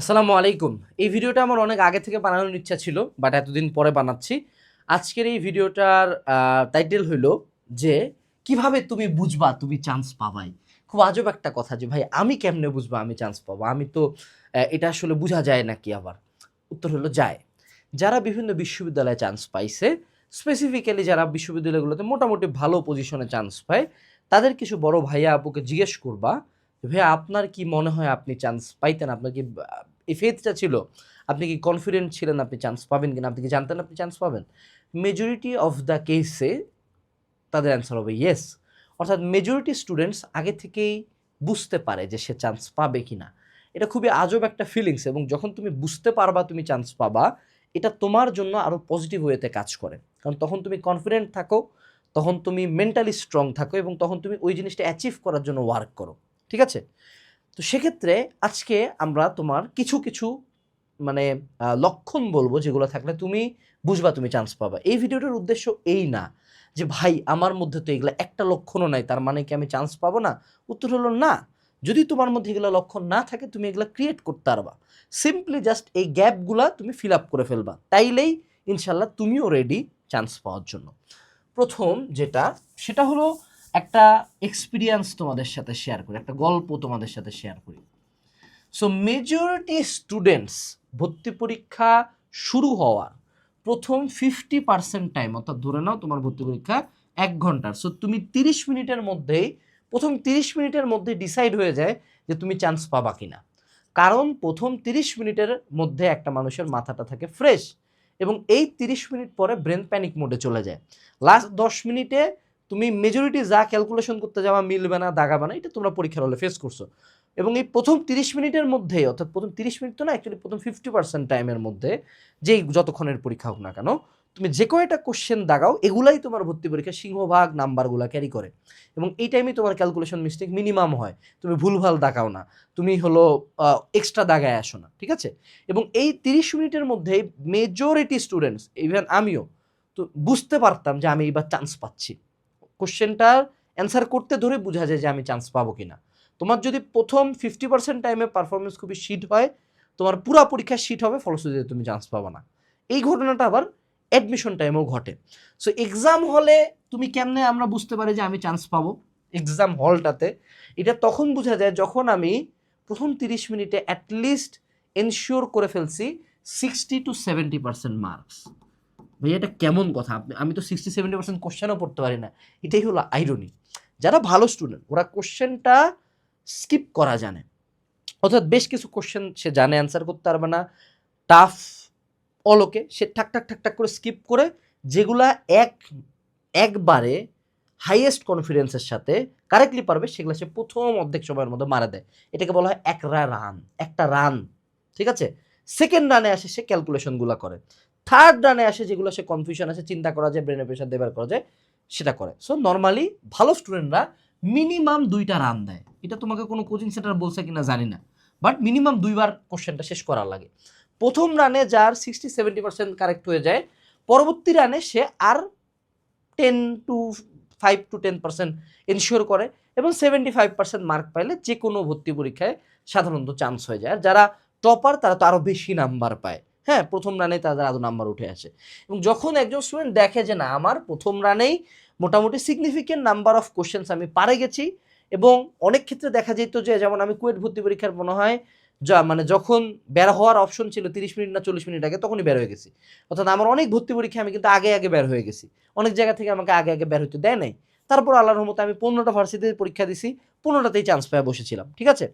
আসসালামু আলাইকুম। এই ভিডিওটা আমার অনেক আগে থেকে বানানোর ইচ্ছা ছিল, বাট এতদিন পরে বানাচ্ছি। আজকের এই ভিডিওটার টাইটেল হইল যে, কীভাবে তুমি বুঝবা তুমি চান্স পাবাই? খুব আজব একটা কথা যে, ভাই, আমি কেমনে বুঝবা আমি চান্স পাবো? আমি তো এটা আসলে বোঝা যায় নাকি আবার? উত্তর হলো, যায়। যারা বিভিন্ন বিশ্ববিদ্যালয়ে চান্স পাইছে স্পেসিফিক্যালি যারা বিশ্ববিদ্যালয়গুলোতে মোটামুটি ভালো পজিশনে চান্স পায়, তাদের কিছু বড় ভাইয়া আপুকে জিজ্ঞেস করবা ভাইয়া, আপনার কি মনে হয় আপনি চান্স পাইতেন? আপনার কি এই ফেথটা ছিল, আপনি কি কনফিডেন্ট ছিলেন আপনি চান্স পাবেন কিনা? আপনি কি জানতেন আপনি চান্স পাবেন? মেজরিটি অফ দ্য কেসে তাদের অ্যান্সার হবে ইয়েস অর্থাৎ মেজরিটি স্টুডেন্টস আগে থেকেই বুঝতে পারে যে সে চান্স পাবে কি না এটা খুবই আজব একটা ফিলিংস এবং যখন তুমি বুঝতে পারবা, তুমি চান্স পাবা, এটা তোমার জন্য আরও পজিটিভ ওয়েতে কাজ করে। কারণ তখন তুমি কনফিডেন্ট থাকো, তখন তুমি মেন্টালি স্ট্রং থাকো এবং তখন তুমি ওই জিনিসটা অ্যাচিভ করার জন্য ওয়ার্ক করো। ঠিক আছে? তো সেক্ষেত্রে আজকে আমরা তোমার কিছু কিছু মানে লক্ষণ বলব যেগুলো থাকলে তুমি বুঝবা তুমি চান্স পাবা। এই ভিডিওটার উদ্দেশ্য এই না যে, ভাই, আমার মধ্যে তো এগুলো একটা লক্ষণও নাই, তার মানে কি আমি চান্স পাবো না? উত্তর হলো, না। যদি তোমার মধ্যে এগুলো লক্ষণ না থাকে, তুমি এগুলো ক্রিয়েট করতে পারবা। সিম্পলি জাস্ট এই গ্যাপগুলা তুমি ফিল আপ করে ফেলবা। তাইলেই ইনশাল্লাহ তুমিও রেডি চান্স পাওয়ার জন্য। প্রথম যেটা, সেটা হলো একটা এক্সপিরিয়েন্স তোমাদের সাথে শেয়ার করি, একটা গল্প তোমাদের সাথে শেয়ার করি। সো মেজরিটি স্টুডেন্টস ভর্তি পরীক্ষা শুরু হওয়ার প্রথম ফিফটি পার্সেন্ট টাইম অর্থাৎ ধরে নাও তোমার ভর্তি পরীক্ষা এক ঘণ্টার। সো তুমি তিরিশ মিনিটের মধ্যেই, প্রথম তিরিশ মিনিটের মধ্যে ডিসাইড হয়ে যায় যে তুমি চান্স পাবা কিনা। কারণ প্রথম তিরিশ মিনিটের মধ্যে একটা মানুষের মাথাটা থাকে ফ্রেশ এবং এই তিরিশ মিনিট পরে ব্রেন প্যানিক মোডে চলে যায়। লাস্ট দশ মিনিটে তুমি মেজরিটি যা ক্যালকুলেশন করতে যাওয়া মিলবে না, দাগাবে না, এটা তোমরা পরীক্ষার হলে ফেস করছ। এবং এই প্রথম তিরিশ মিনিটের মধ্যে অর্থাৎ প্রথম তিরিশ মিনিট তো না অ্যাকচুয়ালি প্রথম ফিফটি পার্সেন্ট টাইমের মধ্যে, যেই যতক্ষণের পরীক্ষা হোক না কেন, তুমি যে কয়টা কোশ্চেন দাগাও, এগুলাই তোমার ভর্তি পরীক্ষা সিংহভাগ নাম্বারগুলো ক্যারি করে। এবং এই টাইমে তোমার ক্যালকুলেশন মিস্টেক মিনিমাম হয়, তুমি ভুলভাল দাগাও না, তুমি হলো এক্সট্রা দাগায় আসো না, ঠিক আছে? এবং এই তিরিশ মিনিটের মধ্যে মেজরিটি স্টুডেন্টস ইভেন আমিও, তো বুঝতে পারতাম যে আমি এবার চান্স পাচ্ছি। কোশ্চেনটার অ্যান্সার করতে ধরে বোঝা যায় যে আমি চান্স পাবো কিনা। তোমার যদি প্রথম ফিফটি পার্সেন্ট টাইমে পারফরমেন্স খুবই শিট হয়, তোমার পুরা পরীক্ষা শিট হবে, ফলশ্রুতিতে তুমি চান্স পাবে না। এই ঘটনাটা আবার অ্যাডমিশন টাইমেও ঘটে। সো এক্সাম হলে তুমি কেমনে আমরা বুঝতে পারি যে আমি চান্স পাবো? এক্সাম হলটাতে এটা তখন বোঝা যায় যখন আমি প্রথম তিরিশ মিনিটে অ্যাটলিস্ট এনশিওর করে ফেলছি sixty to seventy percent marks ভাই এটা কেমন কথা? আমি তো সিক্সটি সেভেন্টি পার্সেন্ট কোশ্চেনও পড়তে পারি না। এটাই হলো আইরনি যারা ভালো স্টুডেন্ট ওরা কোশ্চেনটা স্কিপ করা জানে। অর্থাৎ বেশ কিছু কোশ্চেন সে জানে অ্যান্সার করতে পারবে না। টাফ অলোকে সে ঠাক ঠাক ঠাক ঠাক করে স্কিপ করে যেগুলা এক, একবারে হাইয়েস্ট কনফিডেন্সের সাথে কারেক্টলি পারবে, সেগুলো সে প্রথম অর্ধেক সময়ের মধ্যে মারা দেয়। এটাকে বলা হয় এক রান একটা রান ঠিক আছে? সেকেন্ড রানে আসে সে ক্যালকুলেশনগুলো করে। থার্ড রানে আসে যেগুলো সে কনফিউশন আছে চিন্তা করা যায় ব্রেনের প্রেশার দেবার করা যায়, সেটা করে। সো নর্মালি ভালো স্টুডেন্টরা মিনিমাম দুইটা রান দেয়। এটা তোমাকে কোনো কোচিং সেন্টার বলছে কিনা জানি না। বাট মিনিমাম দুইবার কোশ্চেনটা শেষ করার লাগে। প্রথম রানে যার সিক্সটি সেভেন্টি পার্সেন্ট কারেক্ট হয়ে যায়, পরবর্তী রানে সে আর ten to five to ten percent ensure করে এবং সেভেন্টি ফাইভ পার্সেন্ট মার্ক পাইলে যে কোনো ভর্তি পরীক্ষায় সাধারণত চান্স হয়ে যায়। আর যারা টপার তারা তো আরও বেশি নাম্বার পায়। হ্যাঁ প্রথম রানে তাদের আদৌ নাম্বার উঠে আসে। এবং যখন একজন স্টুডেন্ট দেখে যে না, আমার প্রথম রানেই মোটামুটি সিগনিফিকেন্ট নাম্বার অফ কোশ্চেন্স আমি পারে গেছি এবং অনেক ক্ষেত্রে দেখা যেত যে, যেমন আমি কুয়েট ভর্তি পরীক্ষার মনে হয়, যা মানে যখন বের হওয়ার অপশন ছিল তিরিশ মিনিট না চল্লিশ মিনিট আগে, তখনই বের হয়ে গেছি। অর্থাৎ আমার অনেক ভর্তি পরীক্ষা আমি কিন্তু আগে আগে বের হয়ে গেছি। অনেক জায়গা থেকে আমাকে আগে আগে বের হতে দেয় নাই। তারপর আল্লাহর রহমতে আমি পনেরোটা ভার্সিটিতে পরীক্ষা দিছি, পনেরোটাতেই চান্স পেয়ে বসেছিলাম, ঠিক আছে?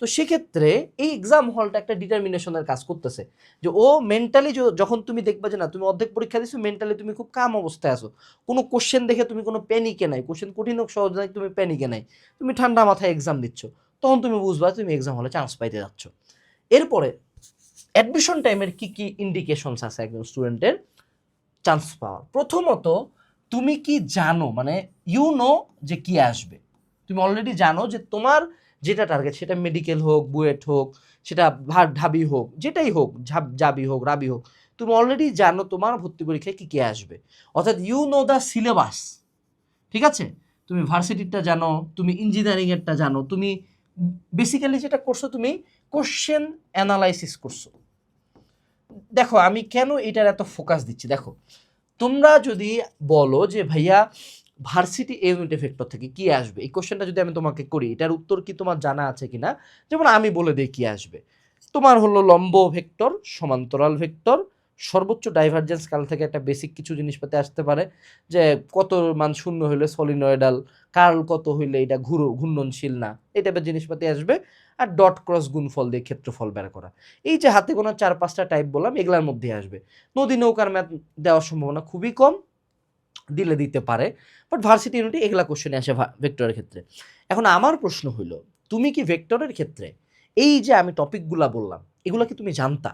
তো সেক্ষেত্রে এই এক্সাম হলটা একটা ডিটারমিনেশনের কাজ করতেছে, যে ও মেন্টালি যখন তুমি দেখবে যে না, তুমি অর্ধেক পরীক্ষা দিছো মেন্টালি তুমি খুব কাম অবস্থায় আছো, কোনো কোশ্চেন দেখে তুমি কোনো প্যানিকে নাই কোশ্চেন কঠিন হোক, সহজ নাই, তুমি প্যানিকে নাই, তুমি ঠান্ডা মাথায় এক্সাম দিচ্ছ, তখন তুমি বুঝবা তুমি এক্সাম হলে চান্স পাইতে যাচ্ছ। এরপরে অ্যাডমিশন টাইমের কি কি ইন্ডিকেশনস আছে একজন স্টুডেন্টের চান্স পাওয়ার। প্রথমত তুমি কি জানো? মানে ইউ নো যে কি আসবে। তুমি অলরেডি জানো যে তোমার যেটা টার্গেট সেটা মেডিকেল হোক, বুয়েট হোক, সেটা ঢাবি হোক, যেটাই হোক, ঝাব, জাবি হোক, রাবি হোক, তুমি অলরেডি জানো তোমার ভর্তি পরীক্ষায় কী কী আসবে। অর্থাৎ ইউ নো দ্য সিলেবাস ঠিক আছে? তুমি ভার্সিটিরটা জানো, তুমি ইঞ্জিনিয়ারিংয়েরটা জানো, তুমি বেসিক্যালি যেটা করছ, তুমি কোশ্চেন অ্যানালাইসিস করছ। দেখো, আমি কেন এটার এত ফোকাস দিচ্ছি? দেখো তোমরা যদি বলো যে, ভাইয়া ভার্সিটি ইউনিট ভেক্টর থেকে কি আসবে? এই কোশ্চেনটা যদি আমি তোমাকে করি, এটার উত্তর কি তোমার জানা আছে কি না যেমন আমি বলে দিই কি আসবে। তোমার হলো লম্ব ভেক্টর সমান্তরাল ভেক্টর সর্বোচ্চ ডাইভারজেন্স কাল থেকে একটা বেসিক কিছু জিনিসপাতি আসতে পারে, যে কত মান শূন্য হইলে সলিনয়েডাল কার্ল কত হইলে এটা ঘুরো, ঘূর্ণনশীল না, এই টাইপের জিনিসপাতি আসবে, আর ডট ক্রস গুণফল দিয়ে ক্ষেত্রফল বের করা। এই যে হাতে গোনা চার পাঁচটা টাইপ বললাম, এগুলার মধ্যে আসবে। নদী নৌকার ম্যাথ দেওয়ার সম্ভাবনা খুবই কম, দিলে দিতে পারে বাট ভার্সিটি ইউনিটে এগুলা কোশ্চেনে আসে ভেক্টরের ক্ষেত্রে। এখন আমার প্রশ্ন হইল, তুমি কি ভেক্টরের ক্ষেত্রে, এই যে আমি টপিকগুলা বললাম, এগুলো কি তুমি জানতা?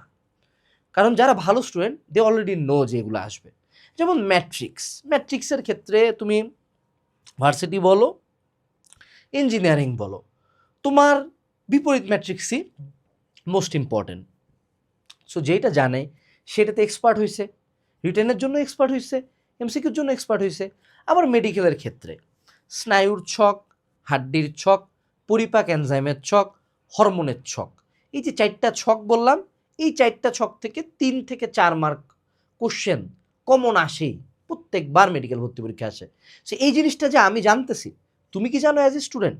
কারণ যারা ভালো স্টুডেন্ট দে অলরেডি নো যে এগুলো আসবে। যেমন ম্যাট্রিক্স ম্যাট্রিক্সের ক্ষেত্রে তুমি ভার্সিটি বলো ইঞ্জিনিয়ারিং বলো, তোমার বিপরীত ম্যাট্রিক্সই মোস্ট ইম্পর্টেন্ট সো যেটা জানে, সেটাতে এক্সপার্ট হয়েছে রিটেনের জন্য এক্সপার্ট হয়েছে এমসিকিউর জন্য এক্সপার্ট হয়েছে আবার মেডিকেলের ক্ষেত্রে, স্নায়ুর ছক, হাড্ডির ছক, পরিপাক এনজাইমের ছক হরমোনের ছক। এই যে চারটা ছক বললাম এই চারটা ছক থেকে তিন থেকে চার মার্ক কোশ্চেন কমন আসেই। প্রত্যেকবার মেডিকেল ভর্তি পরীক্ষা আসে। সো এই জিনিসটা যে আমি জানতেছি, তুমি কি জানো অ্যাজ এ স্টুডেন্ট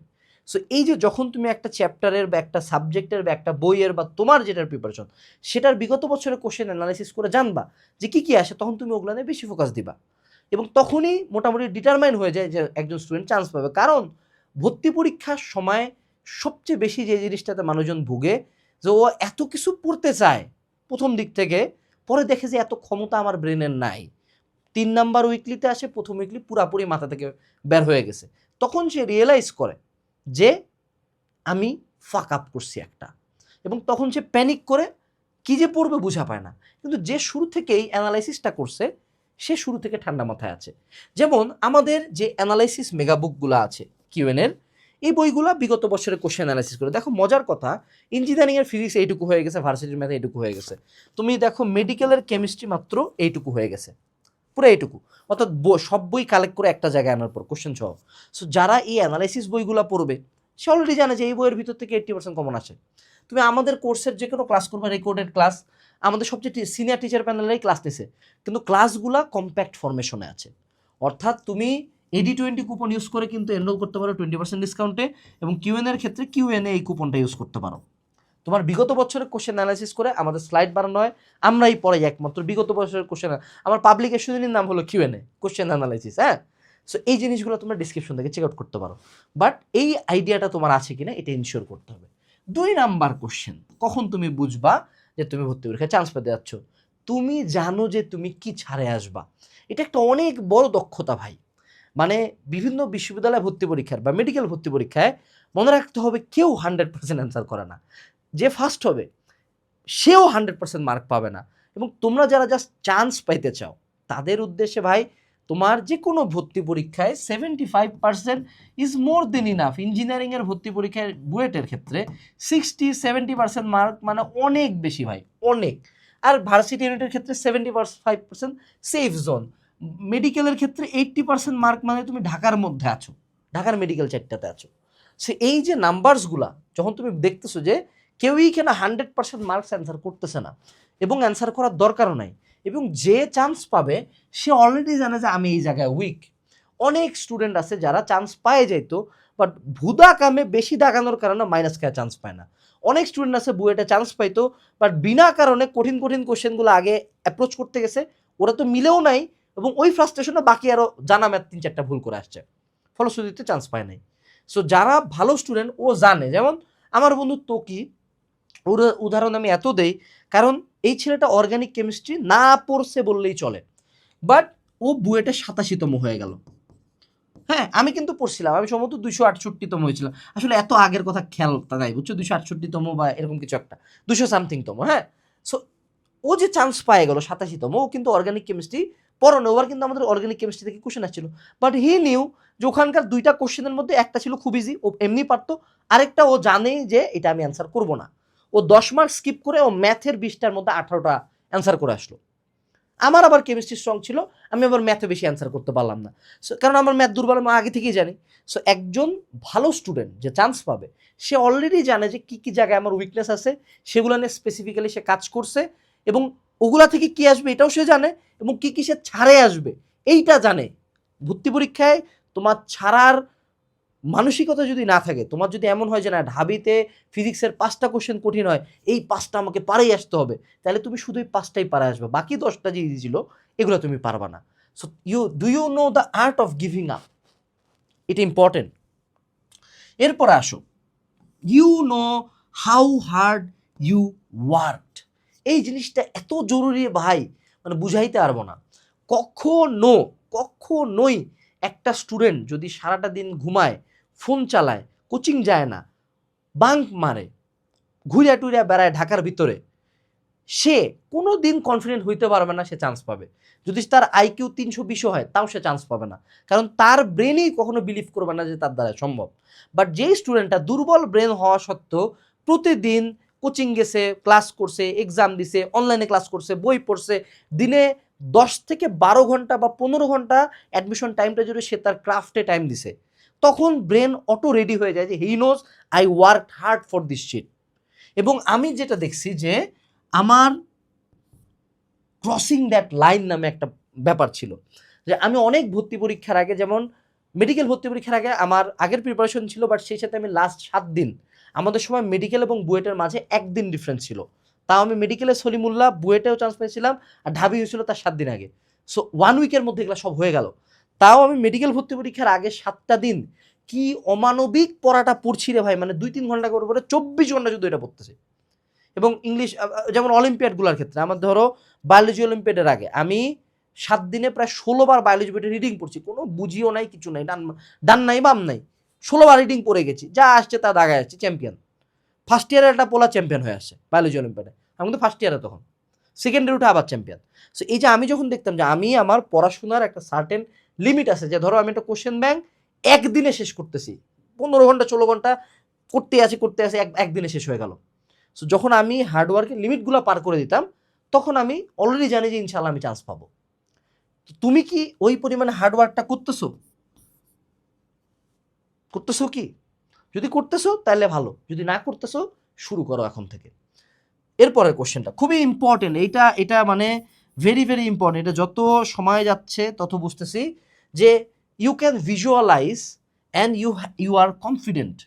সো এই যে যখন তুমি একটা চ্যাপ্টারের বা একটা সাবজেক্টের বা একটা বইয়ের বা তোমার যেটার প্রিপারেশন সেটার বিগত বছরের কোশ্চেন অ্যানালাইসিস করে জানবা যে কি কি আসে, তখন তুমি ওগুলো নিয়ে বেশি ফোকাস দিবা। এবং তখনই মোটামুটি ডিটারমাইন হয়ে যায় যে একজন স্টুডেন্ট চান্স পাবে। কারণ ভর্তি পরীক্ষার সময় সবচেয়ে বেশি যে জিনিসটাতে মানুষজন ভুগে যে ও এত কিছু পড়তে চায় প্রথম দিক থেকে, পরে দেখে যে এত ক্ষমতা আমার ব্রেনের নাই। তিন নাম্বার উইকলিতে আসে, প্রথম উইকলি পুরাপুরি মাথা থেকে বের হয়ে গেছে। তখন সে রিয়েলাইজ করে যে আমি ফাঁক আপ করছি একটা। এবং তখন সে প্যানিক করে কি যে পড়বে বোঝা পায় না। কিন্তু যে শুরু থেকেই অ্যানালাইসিসটা করছে, সে শুরু থেকে ঠান্ডা মাথায় আছে। যেমন আমাদের যে অ্যানালাইসিস মেগাবুকগুলো আছে কিউএনের এই বইগুলো বিগত বছরের কোশ্চেন অ্যানালাইসিস করে। দেখো, মজার কথা ইঞ্জিনিয়ারিংয়ের ফিজিক্স এইটুকু হয়ে গেছে ভার্সিটির ম্যাথ এইটুকু হয়ে গেছে। তুমি দেখো মেডিকেলের কেমিস্ট্রি মাত্র এইটুকু হয়ে গেছে। পুরো এইটুকু। অর্থাৎ সব বই কালেক্ট করে একটা জায়গায় আনার পর কোশ্চেন সহ। সো যারা এই অ্যানালাইসিস বইগুলো পড়বে, সে অলরেডি জানে যে এই বইয়ের ভিতর থেকে এইট্টি পার্সেন্ট কমন আসে। তুমি আমাদের কোর্সের যে কোনো ক্লাস করবে রেকর্ডেড ক্লাস আমাদের সবচেয়ে সিনিয়র টিচার প্যানেলেই ক্লাস নিছে। কিন্তু ক্লাসগুলো কম্প্যাক্ট ফরমেশনে আছে। অর্থাৎ তুমি এডি টোয়েন্টি কুপন ইউজ করে কিন্তু এনরোল করতে পারো টোয়েন্টি পার্সেন্ট ডিসকাউন্টে এবং কিউএন এর ক্ষেত্রে কিউএনএ এই কুপনটা ইউজ করতে পারো। তোমার বিগত বছরের কোশ্চেন অ্যানালাইসিস করে আমাদের স্লাইড বানানো হয়। আমরাই পড়াই একমাত্র বিগত বছরের কোশ্চেন আমার পাবলিকেশনের নাম হলো কিউএনএ কোশ্চেন অ্যানালাইসিস হ্যাঁ? সো এই জিনিসগুলো তোমরা ডিসক্রিপশন থেকে চেক আউট করতে পারো। বাট এই আইডিয়াটা তোমার আছে কিনা এটা ইনশিওর করতে হবে। দুই নাম্বার কোশ্চেন কখন তুমি বুঝবা যে তুমি ভর্তি পরীক্ষায় চান্স পেতে যাচ্ছ? তুমি জানো যে তুমি কি ছাড়ে আসবা। এটা একটা অনেক বড় দক্ষতা ভাই। মানে বিভিন্ন বিশ্ববিদ্যালয় ভর্তি পরীক্ষার বা মেডিকেল ভর্তি পরীক্ষায় মনে রাখতে হবে কেউ হান্ড্রেড পার্সেন্ট অ্যান্সার করে না। যে ফার্স্ট হবে, সেও হান্ড্রেড পার্সেন্ট মার্ক পাবে না। এবং তোমরা যারা জাস্ট চান্স পাইতে চাও, তাদের উদ্দেশ্যে ভাই, তোমার যে কোনো ভর্তি পরীক্ষায় seventy five percent is more than enough ইঞ্জিনিয়ারিংয়ের ভর্তি পরীক্ষায় বুয়েটের ক্ষেত্রে সিক্সটি সেভেন্টি পার্সেন্ট মার্ক মানে অনেক বেশি ভাই, অনেক। আর ভার্সিটি ইউনিটের ক্ষেত্রে seventy five percent safe zone মেডিকেলের ক্ষেত্রে এইট্টি পার্সেন্ট মার্ক মানে তুমি ঢাকার মধ্যে আছো, ঢাকার মেডিকেল চারটাতে আছো। সে এই যে নাম্বারসগুলা যখন তুমি দেখতেছো যে কেউই কেন হান্ড্রেড পার্সেন্ট মার্কস অ্যান্সার করতেছে না, এবং অ্যান্সার করার দরকারও নাই, এবং যে চান্স পাবে, সে অলরেডি জানে যে আমি এই জায়গায় উইক অনেক স্টুডেন্ট আছে যারা চান্স পায় যাইতো বাট ভুদা কামে বেশি দাগানোর কারণে মাইনাস খায় চান্স পায় না। অনেক স্টুডেন্ট আছে বুয়েটে চান্স পাইতো বাট বিনা কারণে কঠিন কঠিন কোশ্চেনগুলো আগে অ্যাপ্রোচ করতে গেছে, ওরা তো মিলেও নাই এবং ওই ফ্রাস্ট্রেশনে বাকি আরও জানা ম্যাথ তিন চারটা ভুল করে আসছে। ফলশ্রুতিতে চান্স পায় নাই। সো যারা ভালো স্টুডেন্ট ও জানে। যেমন আমার বন্ধু তোকি, ওর উদাহরণ আমি এত দেই, কারণ এই ছেলেটা অর্গানিক কেমিস্ট্রি না পড়ছে বললেই চলে। বাট ও বুয়েটে সাতাশিতম হয়ে গেল। হ্যাঁ আমি কিন্তু পড়ছিলাম। আমি সম্ভবত দুশো আটষট্টিতম হয়েছিলাম। আসলে এত আগের কথা খেয়াল নাই, বুঝছ? দুশো আটষট্টিতম বা এরকম কিছু একটা। দুশো সামথিংতম হ্যাঁ? সো ও যে চান্স পায় গেল, সাতাশিতম, ও কিন্তু অর্গানিক কেমিস্ট্রি পড়ানো ওবার কিন্তু আমাদের অর্গানিক কেমিস্ট্রি থেকে কোশ্চেন আসছিল। বাট হি নিউ যে ওখানকার দুইটা কোশ্চেনের মধ্যে একটা ছিল খুব ইজি ও এমনি পারতো। আরেকটা ও জানে যে এটা আমি অ্যান্সার করব না। ও দশ মার্ক স্কিপ করে ও ম্যাথের বিশটার মধ্যে আঠারোটা অ্যান্সার করে আসলো। আমার আবার কেমিস্ট্রি স্ট্রং ছিল, আমি আবার ম্যাথে বেশি অ্যান্সার করতে পারলাম না। সো কারণ আমার ম্যাথ দুর্বল, আমি আগে থেকেই জানি। সো একজন ভালো স্টুডেন্ট যে চান্স পাবে, সে অলরেডি জানে যে কী কী জায়গায় আমার উইকনেস আছে, সেগুলো নিয়ে স্পেসিফিক্যালি সে কাজ করছে এবং ওগুলা থেকে কি আসবে এটাও সে জানে এবং কি কি সে ছাড়ে আসবে এইটা জানে। ভর্তি পরীক্ষায় তোমার ছাড়ার মানসিকতা যদি না থাকে, তোমার যদি এমন হয় যে না, ঢাবিতে ফিজিক্সের পাঁচটা কোশ্চেন কঠিন হয়, এই পাঁচটা আমাকে পারেই আসতে হবে, তাহলে তুমি শুধু এই পাঁচটাই পারে আসবে, বাকি দশটা যে ইজি ছিল, এগুলো তুমি পারবা না। So you do you know the art of giving up এটা ইম্পর্টেন্ট এরপরে আসো। You know how hard you worked এই জিনিসটা এত জরুরি ভাই মানে বুঝাইতে পারব না। কখনো, কখনোই একটা স্টুডেন্ট যদি সারাটা দিন ঘুমায় ফোন চালায় কোচিং যায় না, বাঙ্ক মারে ঘুরিয়া টুরিয়া বেড়ায় ঢাকার ভিতরে, সে কোনো দিন কনফিডেন্ট হইতে পারবে না, সে চান্স পাবে। যদি তার আইকিউ তিনশো বিশও হয়, তাও সে চান্স পাবে না। কারণ তার ব্রেনেই কখনো বিলিভ করবে না যে তার দ্বারা সম্ভব। বাট যেই স্টুডেন্টটা দুর্বল ব্রেন হওয়া সত্ত্বেও প্রতিদিন কোচিং গেছে, ক্লাস করছে এক্সাম দিছে অনলাইনে ক্লাস করছে, বই পড়ছে, দিনে দশ থেকে বারো ঘণ্টা বা পনেরো ঘণ্টা অ্যাডমিশন টাইমটা জুড়ে সে তার ক্রাফটে টাইম দিছে, তখন ব্রেন অটো রেডি হয়ে যায় যে he knows I work hard for this shit এবং আমি যেটা দেখছি যে, আমার ক্রসিং দ্যাট লাইন নামে একটা ব্যাপার ছিল, যে আমি অনেক ভর্তি পরীক্ষার আগে, যেমন মেডিকেল ভর্তি পরীক্ষার আগে আমার আগের প্রিপারেশন ছিল বাট সেই সাথে আমি লাস্ট সাত দিন আমাদের সময় মেডিকেল এবং বুয়েটের মাঝে একদিন ডিফারেন্স ছিল। তাও আমি মেডিকেলে সলিমুল্লাহ, বুয়েটেও চান্স পেয়েছিলাম আর ঢাবি হয়েছিল তার সাত দিন আগে। সো ওয়ান উইকের মধ্যে এগুলো সব হয়ে গেল। তাও আমি মেডিকেল ভর্তি পরীক্ষার আগে সাতটা দিন কি অমানবিক পড়াটা পড়ছি রে ভাই? মানে দুই তিন ঘণ্টা করে পরে চব্বিশ ঘণ্টা শুধু এটা পড়তেছে। এবং ইংলিশ যেমন অলিম্পিয়াডগুলোর ক্ষেত্রে, আমার ধরো বায়োলজি অলিম্পিয়াডের আগে, আমি সাত দিনে প্রায় ষোলোবার বায়োলজি বইটা রিডিং পড়ছি। কোনো বুঝিও নাই, কিছু নাই, ডান ডান নাই, বাম নাই। ষোলোবার রিডিং পড়ে গেছি। যা আসছে তা দাগায় আসছে চ্যাম্পিয়ন ফার্স্ট ইয়ারে একটা পোলা চ্যাম্পিয়ন হয়ে আসছে বায়োলজি অলিম্পিয়াডে আমি তো ফার্স্ট ইয়ারে তখন। সেকেন্ড ইয়ার উঠে আবার চ্যাম্পিয়ন সো এই যে আমি যখন দেখতাম যে আমি আমার পড়াশোনার একটা সার্টেন লিমিট আছে, যে ধরো আমি একটা কোশ্চেন ব্যাংক একদিনে শেষ করতেছি, পনেরো ঘণ্টা, ষোলো ঘণ্টা, করতে আছি করতে আছি, এক, একদিনে শেষ হয়ে গেল। সো যখন আমি হার্ডওয়ার্কের লিমিটগুলো পার করে দিতাম, তখন আমি অলরেডি জানি যে ইনশাল্লাহ আমি চান্স পাবো। তুমি কি ওই পরিমাণে হার্ডওয়ার্কটা করতেছো? করতেছো কি? যদি করতেছো তাহলে ভালো। যদি না করতেছো, শুরু করো এখন থেকে। এরপরের কোশ্চেনটা, খুবই ইম্পর্টেন্ট এইটা, এটা মানে ভেরি ভেরি ইম্পর্টেন্ট এটা যত সময় যাচ্ছে, তত বুঝতেছি যে you can visualize and you you are confident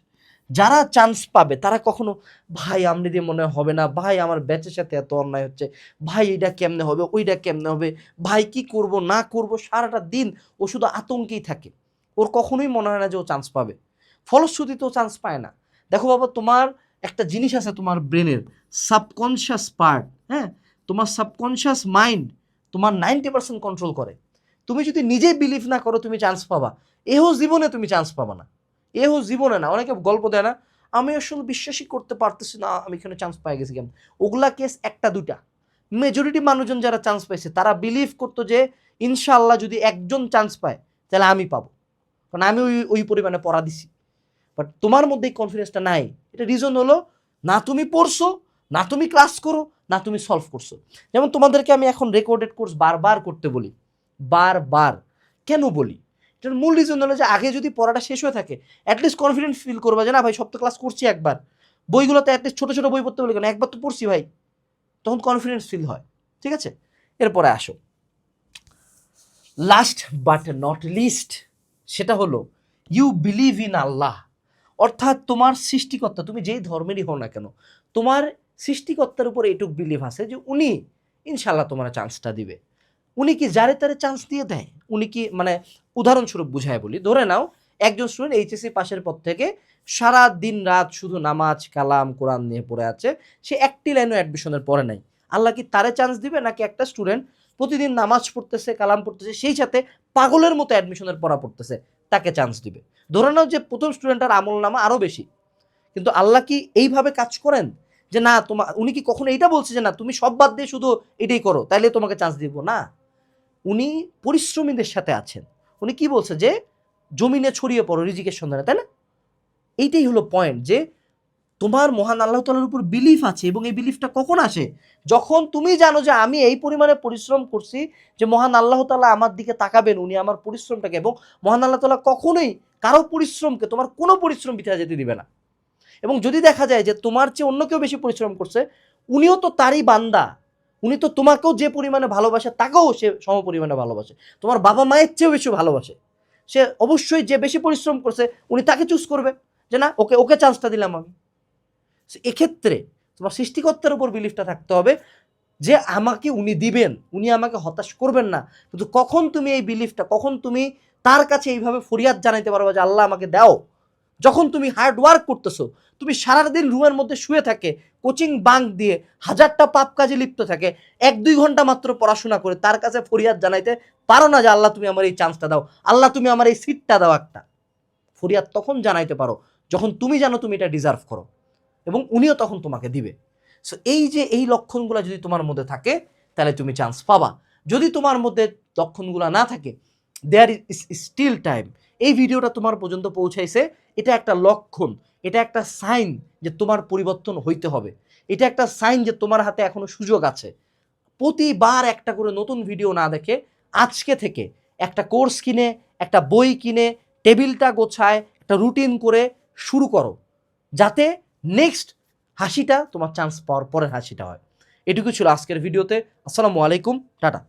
যারা চান্স পাবে, তারা কখনো, ভাই আমনি দিয়ে মনে হবে না। ভাই, আমার ব্যাচের সাথে এত অন্যায় হচ্ছে। ভাই এটা কেমনে হবে? ওইটা কেমনে হবে? ভাই, কি করব, না করব? সারাটা দিন ও শুধু আতঙ্কেই থাকে। ওর কখনোই মনে হয় না যে ও চান্স পাবে। ফলশ্রুতিতে ও চান্স পায় না। দেখো বাবা, তোমার একটা জিনিস আছে তোমার ব্রেনের সাবকনশিয়াস পার্ট হ্যাঁ? তোমার সাবকনশিয়াস মাইন্ড তোমার নাইনটি পার্সেন্ট কন্ট্রোল করে। তুমি যদি নিজে বিলিভ না করো, তুমি চান্স পাবা। এহো জীবনে তুমি চান্স পাবা না। এহো জীবনে না, অনেকে গল্প দেয় না, আমি আসলে বিশ্বাসই করতে পারতেছি না, আমি এখানে চান্স পাই গেছি কেন ওগুলা কেস একটা দুটা মেজরিটি মানুষজন যারা চান্স পাইছে, তারা বিলিভ করতো যে ইনশাল্লাহ যদি একজন চান্স পায়, তাহলে আমি পাবো। কারণ আমি ওই ওই পরিমাণে পড়া দিছি। বাট তোমার মধ্যে এই কনফিডেন্সটা নাই। এটা রিজন হলো, না তুমি পড়ছো, না তুমি ক্লাস করো, না তুমি সলভ করছ। যেমন তোমাদেরকে আমি এখন রেকর্ডেড কোর্স বারবার করতে বলি। বারবার। কেন বলি? এটার মূল রিজন হলো যে আগে যদি পড়াটা শেষ হয়ে থাকে অ্যাটলিস্ট কনফিডেন্স ফিল করবা যে, না ভাই সব তো ক্লাস করছি একবার। বইগুলোতে অ্যাটলিস্ট ছোটো ছোটো বই পড়তে বলি, কেন? একবার তো পড়ছি ভাই। তখন কনফিডেন্স ফিল হয়। ঠিক আছে? এরপরে আসো। লাস্ট বাট নট লিস্ট সেটা হলো ইউ বিলিভ ইন আল্লাহ। অর্থাৎ তোমার সৃষ্টিকর্তা, তুমি যেই ধর্মেরই হও না কেন, তোমার সৃষ্টিকর্তার উপর এইটুক বিলিভ আছে যে উনি ইনশাল্লাহ তোমার চান্সটা দিবে। উনি কি যারে তারে চান্স দিয়ে দেয়? উনি কি মানে উদাহরণস্বরূপ বুঝায় বলি, ধরে নাও, একজন স্টুডেন্ট এইচএসসি পাশের পর থেকে সারা দিন রাত শুধু নামাজ, কালাম, কোরআন নিয়ে পড়ে আছে, সে একটি লাইনও অ্যাডমিশনের পরে নাই। আল্লাহ কি তারে চান্স দিবে নাকি একটা স্টুডেন্ট প্রতিদিন নামাজ পড়তেছে, কালাম পড়তেছে, সেই সাথে পাগলের মতো অ্যাডমিশনের পড়া পড়তেছে, তাকে চান্স দিবে। ধরে নাও যে প্রথম স্টুডেন্টের আমল নামা আরও বেশি। কিন্তু আল্লাহ কি এইভাবে কাজ করেন? যে না তোমার উনি কি কখনো এইটা বলছে যে না, তুমি সব বাদ দিয়ে শুধু এটাই করো, তাইলে তোমাকে চান্স দিব? না। উনি পরিশ্রমীদের সাথে আছেন। উনি কি বলছে যে, জমিনে ছড়িয়ে পড়ো রিজিকের সন্ধানে তাই না? এইটাই হলো পয়েন্ট যে তোমার মহান আল্লাহ তালার উপর বিলিফ আছে এবং এই বিলিফটা কখন আসে? যখন তুমি জানো যে আমি এই পরিমাণে পরিশ্রম করছি যে মহান আল্লাহ তালা আমার দিকে তাকাবেন, উনি আমার পরিশ্রমটাকে এবং মহান আল্লাহ তালা কখনোই কারও পরিশ্রমকে, তোমার কোনো পরিশ্রম পিছিয়ে যেতে দিবে না। এবং যদি দেখা যায় যে তোমার চেয়ে অন্য কেউ বেশি পরিশ্রম করছে, উনিও তো তারই বান্দা। উনি তো তোমাকেও যে পরিমাণে ভালোবাসে, তাকেও সে সম পরিমাণে ভালোবাসে। তোমার বাবা মায়ের চেয়েও বেশি ভালোবাসে। সে অবশ্যই যে বেশি পরিশ্রম করছে, উনি তাকে চুজ করবে যে না, ওকে ওকে চান্সটা দিলাম আমি। এক্ষেত্রে তোমার সৃষ্টিকর্তার উপর বিলিফটা থাকতে হবে যে আমাকে উনি দিবেন, উনি আমাকে হতাশ করবেন না। কিন্তু কখন তুমি এই বিলিফটা কখন তুমি তার কাছে এইভাবে ফরিয়াদ জানাইতে পারবে যে আল্লাহ আমাকে দাও? যখন তুমি হার্ড ওয়ার্ক করতেছো, তুমি সারাদিন রুমের মধ্যে শুয়ে থাকে কোচিং বাঙ্ক দিয়ে হাজারটা পাপ কাজে লিপ্ত থাকে, এক দুই ঘণ্টা মাত্র পড়াশোনা করে তার কাছে ফরিয়াদ জানাইতে পারো না যে আল্লাহ তুমি আমার এই চান্সটা দাও, আল্লাহ তুমি আমার এই সিটটা দাও একটা। ফরিয়াদ তখন জানাইতে পারো, যখন তুমি জানো তুমি এটা ডিজার্ভ করো। এবং উনিও তখন তোমাকে দিবে। সো এই যে এই লক্ষণগুলো যদি তোমার মধ্যে থাকে, তাহলে তুমি চান্স পাবা। যদি তোমার মধ্যে লক্ষণগুলো না থাকে দেয়ার ইজ স্টিল টাইম এই ভিডিওটা তোমার পর্যন্ত পৌঁছাইছে, এটা একটা লক্ষণ, এটা একটা সাইন যে তোমার পরিবর্তন হইতে হবে। এটা একটা সাইন যে তোমার হাতে এখনও সুযোগ আছে। প্রতিবার একটা করে নতুন ভিডিও না দেখে, আজকে থেকে একটা কোর্স কিনে, একটা বই কিনে, টেবিলটা গোছায়, একটা রুটিন করে শুরু করো। যাতে নেক্সট হাসিটা, তোমার চান্স পাওয়ার পরের হাসিটা হয়। এটুকু ছিল আজকের ভিডিওতে। আসসালামু আলাইকুম, টাটা।